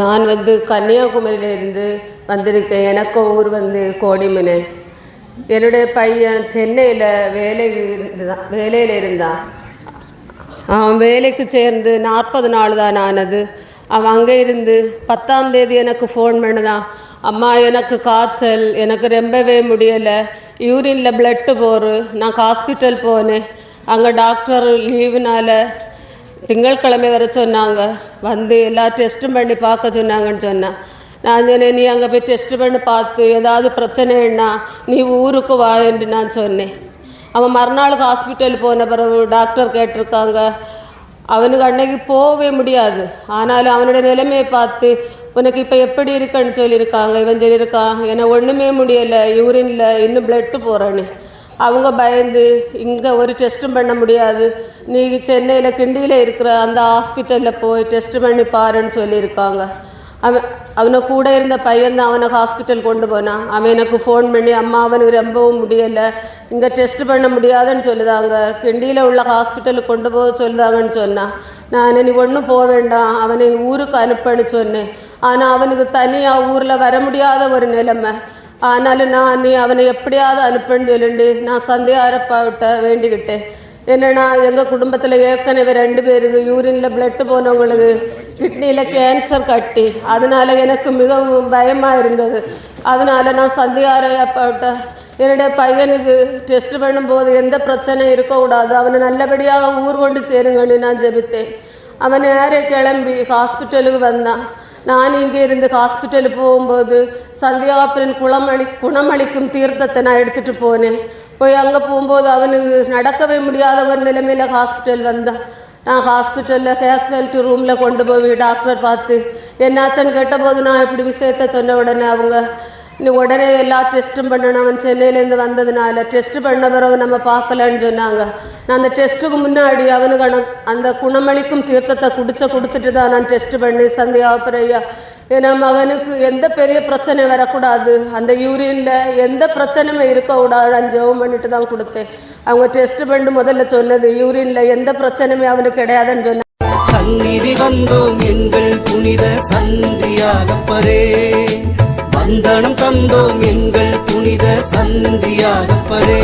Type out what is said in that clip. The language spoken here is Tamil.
நான் வந்து கன்னியாகுமரியிலிருந்து வந்திருக்கேன். எனக்கு ஊர் வந்து கோடிமனை என்னுடைய பையன் சென்னையில் வேலை இருந்தான் வேலையில் இருந்தான் அவன் வேலைக்கு சேர்ந்து நாற்பது நாள் தான் ஆனது. அவன் அங்கே இருந்து பத்தாம் தேதி எனக்கு ஃபோன் பண்ணுதான் அம்மா எனக்கு காய்ச்சல். எனக்கு ரொம்பவே முடியலை. யூரினில் பிளட்டு போரு. நான் ஹாஸ்பிட்டல் போனேன். அங்கே டாக்டர் லீவுனால திங்கட்கிழமை வர சொன்னாங்க. வந்து எல்லா டெஸ்ட்டும் பண்ணி பார்க்க சொன்னாங்கன்னு சொன்னேன் நான் சொன்னேன் நீ அங்கே போய் டெஸ்ட் பண்ணி பார்த்து ஏதாவது பிரச்சனைன்னா நீ ஊருக்கு வா என்று நான் சொன்னேன். அவன் மறுநாளுக்கு ஹாஸ்பிட்டல் போன பிறகு டாக்டர் கேட்டிருக்காங்க. அவனுக்கு அன்னைக்கு போகவே முடியாது. ஆனாலும் அவனோட நிலைமையை பார்த்து உனக்கு இப்போ எப்படி இருக்குன்னு சொல்லியிருக்காங்க? இவன் சொல்லியிருக்கான் என்னை ஒன்றுமே முடியலை யூரினில் இன்னும் பிளட்டு போகிறேன்னு அவங்க பயந்து இங்கே ஒரு டெஸ்ட்டும் பண்ண முடியாது. நீ சென்னையில் கிண்டியில் இருக்கிற அந்த ஹாஸ்பிட்டலில் போய் டெஸ்ட் பண்ணி பாருன்னு சொல்லியிருக்காங்க. அவன் அவனை கூட இருந்த பையன் தான் அவனை ஹாஸ்பிட்டல் கொண்டு போனான். அவன் எனக்கு ஃபோன் பண்ணி அம்மா அவனுக்கு ரொம்பவும் முடியலை. இங்கே டெஸ்ட் பண்ண முடியாதுன்னு சொல்லுதாங்க. கிண்டியில் உள்ள ஹாஸ்பிட்டலுக்கு கொண்டு போக சொல்லுதாங்கன்னு சொன்னான். நான் நீ ஒன்றும் போக வேண்டாம். அவனை ஊருக்கு அனுப்புன்னு சொன்னேன். ஆனால் அவனுக்கு தனியாக ஊரில் வர முடியாத ஒரு நிலைமை. ஆனாலும் நான் நீ அவனை எப்படியாவது அனுப்புன்னு சொல்லிட்டு நான் சந்தியாரப்பாவிட்ட வேண்டிக்கிட்டேன். என்னன்னா எங்கள் குடும்பத்தில் ஏற்கனவே ரெண்டு பேருக்கு யூரினில் பிளட்டு போனவங்களுக்கு கிட்னியில் கேன்சர் கட்டி. அதனால எனக்கு மிகவும் பயமாக இருந்தது. அதனால நான் சந்தியாரப்பாவிட்ட என்னுடைய பையனுக்கு டெஸ்ட் பண்ணும்போது எந்த பிரச்சனையும் இருக்கக்கூடாது. அவனை நல்லபடியாக ஊர் கொண்டு சேருங்கன்னு நான் ஜெபித்தேன். அவன் நேரே கிளம்பி ஹாஸ்பிட்டலுக்கு வந்தான். நான் இங்கே இருந்து ஹாஸ்பிட்டலுக்கு போகும்போது சந்தியாபுரன் குளமளி குணமளிக்கும் தீர்த்தத்தை நான் எடுத்துகிட்டு போனேன். போய் அங்கே போகும்போது அவனுக்கு நடக்கவே முடியாத ஒரு நிலைமையில் ஹாஸ்பிட்டல் வந்தான் நான் ஹாஸ்பிட்டலில் கேஸ்வெல்ட்டி ரூமில் கொண்டு போய் டாக்டர் பார்த்து என்னாச்சுன்னு கேட்டபோது நான் இப்படி விஷயத்த சொன்ன உடனே அவங்க உடனே எல்லா டெஸ்ட்டும் பண்ணணும் அவன் சென்னையிலேருந்து வந்ததுனால டெஸ்ட் பண்ண பிறகு நம்ம பார்க்கலன்னு சொன்னாங்க நான் அந்த டெஸ்ட்டுக்கு முன்னாடி அவனுக்கு அந்த குணமளிக்கும் தீர்த்தத்தை குடிச்ச கொடுத்துட்டு தான் நான் டெஸ்ட் பண்ணி சந்தியாபுரையா ஏன்னா மகனுக்கு எந்த பெரிய பிரச்சனை வரக்கூடாது அந்த யூரியனில் எந்த பிரச்சனையும் இருக்கக்கூடாது நான் ஜெபம் பண்ணிட்டு தான் கொடுத்தேன் அவங்க டெஸ்ட் பண்ணி முதல்ல சொன்னது யூரியனில் எந்த பிரச்சனையுமே அவனுக்கு கிடையாதுன்னு சொன்னாங்க சந்நிதி வந்தோம் எங்கள் புனித சந்தியாகப்பரே வந்தனம் தந்தோம் எங்கள் புனித சந்தியாகப்பதே